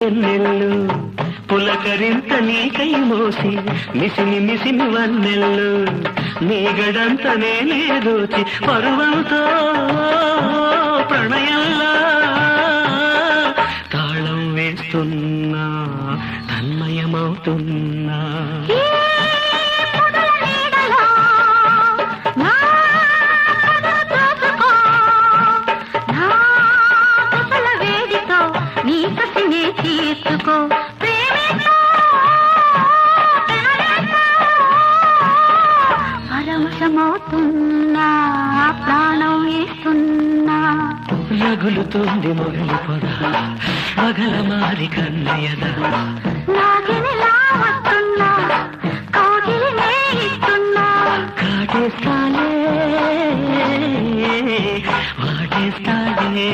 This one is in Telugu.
నెల్లు పులకరింత నీకై మోసి మిసిని మిసిని వన్నెల్లు నీ గడంత నేనే దోచి పరువంతో ప్రణయంలా తాళం వేస్తున్నా తన్మయమవుతున్నా. ప్రేమతో పరవశమవుతున్నా ప్రాణం ఇస్తున్నా. రగులుతోంది మొగలి పొద పగల మారి కన్నయ్యదా కాటేస్తాలే వాటేస్తాలే.